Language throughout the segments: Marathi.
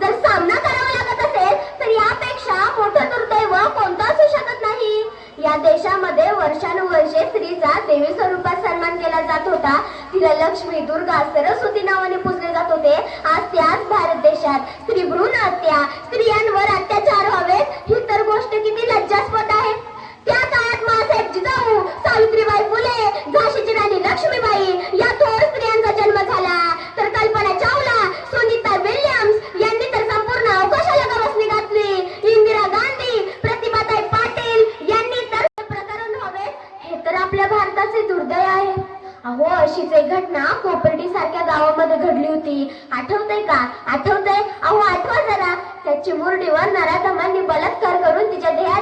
जर सामना करावा लागत असेल तर यापेक्षा मोठं दुर्दैव कोणतं असू शकत नाही. या देशामध्ये वर्षानुवर्षे स्त्रीचा देवी स्वरूपात सन्मान केला जात होता. तिला लक्ष्मी दुर्गा सरस्वती नावाने पूजले जात होते. आज त्याच भारत देशात स्त्री भ्रूण हत्या स्त्रियांवर अत्याचार व्हावेत ही तर गोष्ट किती लज्जास्पद अहो अशीच एक घटना कोपर्डी सारख्या गावामध्ये घडली होती. आठवतंय का? आठवतंय? अहो आठवा जरा. त्या चिमुरडीवर नराधमांनी बलात्कार करून तिच्या देहात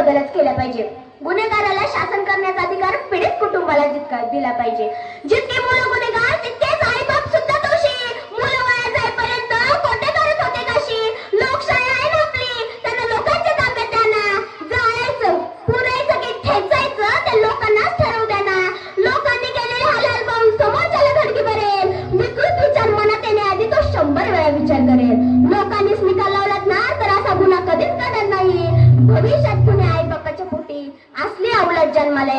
बदलच केला पाहिजे. गुन्हेगाराला शासन करण्याचा अधिकार पीडित कुटुंबाला जितका दिला पाहिजे. जितके मुलं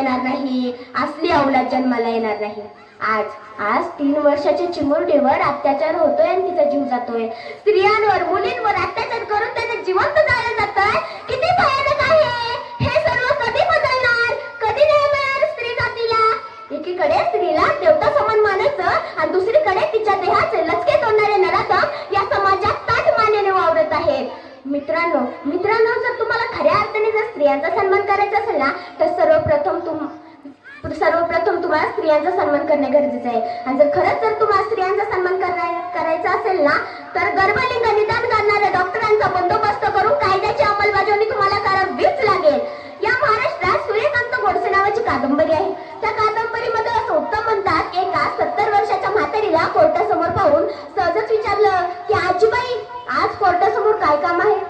येणार नाही असली अवलाद जन्माला येणार नाही. आज आज तीन वर्षाच्या चिमुरडीवर अत्याचार होतोय आणि तिचा जीव जातोय. स्त्रियांवर मुलींवर अत्याचार करून त्याचं जिवंत जाळलं जातंय. किती भयानक आहे. हे सर्व कधी बदलणार? कधी न्याय मिळणार स्त्री जातीला? एकीकडे स्त्रीला देवता समान मानायचं आणि दुसरीकडे तिच्या देहाचे लचके तोडणारे नराधम या समाजात ताठ मानेने वावरत आहेत. मित्रांनो मित्रांनो जर तुम्हाला खऱ्या अर्थाने जर स्त्रियांचा सन्मान करायचा असेल ना तर सर्वप्रथम तुम्हाला स्त्रियांचा सन्मान करणे गरजेचं आहे. आणि जर खरंच जर तुम्हाला स्त्रियांचा सन्मान करण्या- करायचा असेल ना तर गर्भलिंग निदान करणाऱ्या डॉक्टरांचा बंदोबस्त करून कायद्याची अंमलबजावणी तुम्हाला करावीच लागेल. या महाराष्ट्रात सूर्यकांत गोडसे नावाची कादंबरी आहे. त्या कादंबरीमध्ये असं उत्तम म्हणतात एका सत्तर वर्षाच्या म्हातारीला कोर्टासमोर पाहून सहजच विचारलं की आजीबाई आज कोर्टासमोर काय काम आहे?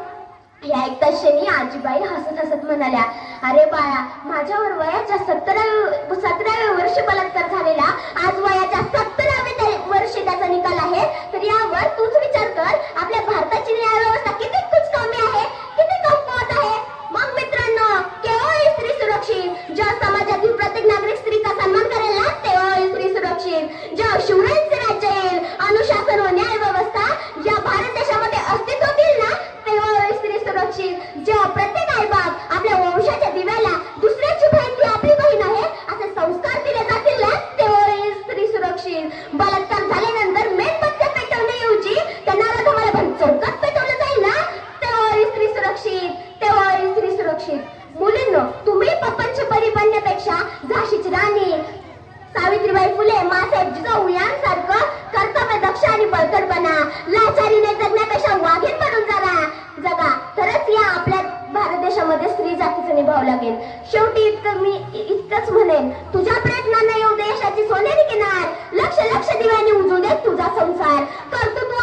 हे ऐकता क्षणी आजीबाई हसत हसत म्हणाल्या अरे बाळा माझ्यावर वयाच्या सत्तराव्या सतराव्या वर्षी बलात्कार झालेला आज वयाच्या सत्तराव्या त्या- वर्षी त्याचा निकाल आहे. तर यावर तूच विचार कर. आपल्या भारताची न्याय व्यवस्था किती कुचकामी आहे किती कमकुवत आहे. मग मित्रांनो केव्हा स्त्री सुरक्षित ज्या समाजातील प्रत्येक नागरिक स्त्रीचा सन्मान करेल ना तेव्हा स्त्री सुरक्षित. ज्या शिवराय राज्य येईल अनुशासन व न्याय व्यवस्था या भारत देशामध्ये अस्तित्वात येईल ना तेव्हा ही स्त्री सुरक्षित जेव्हा प्रत्येक आईबाप आपल्या वंशाच्या दिव्याला दुसऱ्याची बहीण ती आपली बहीण आहे असे संस्कार दिले जातील ना तेव्हा ही स्त्री सुरक्षित बलात्कार झाल्यानंतर मेणबत्त्या पेटवण्याऐवजी त्या नराधमाला पण चौकात पेटवलं जाईल ना तेव्हा ही स्त्री सुरक्षित तेव्हा ही स्त्री सुरक्षित मुलींनो तुम्ही पप्पांची परी बनण्यापेक्षा झाशीची राणी सावित्रीबाई फुले कर्तव्य दक्ष आणि बळकट बना. लाचारीने जगण्यापेक्षा वाघीन बनून जगा. जगा. तरच या आपल्या भारत देशामध्ये स्त्री जातीचं निभाव लागेल. शेवटी इतकं मी इतकंच म्हणेन तुझ्या प्रयत्नांना येऊ देशाची सोनेरी किनार. लक्ष लक्ष दिव्याने उजू दे तुझा संसार. कर्तृत्व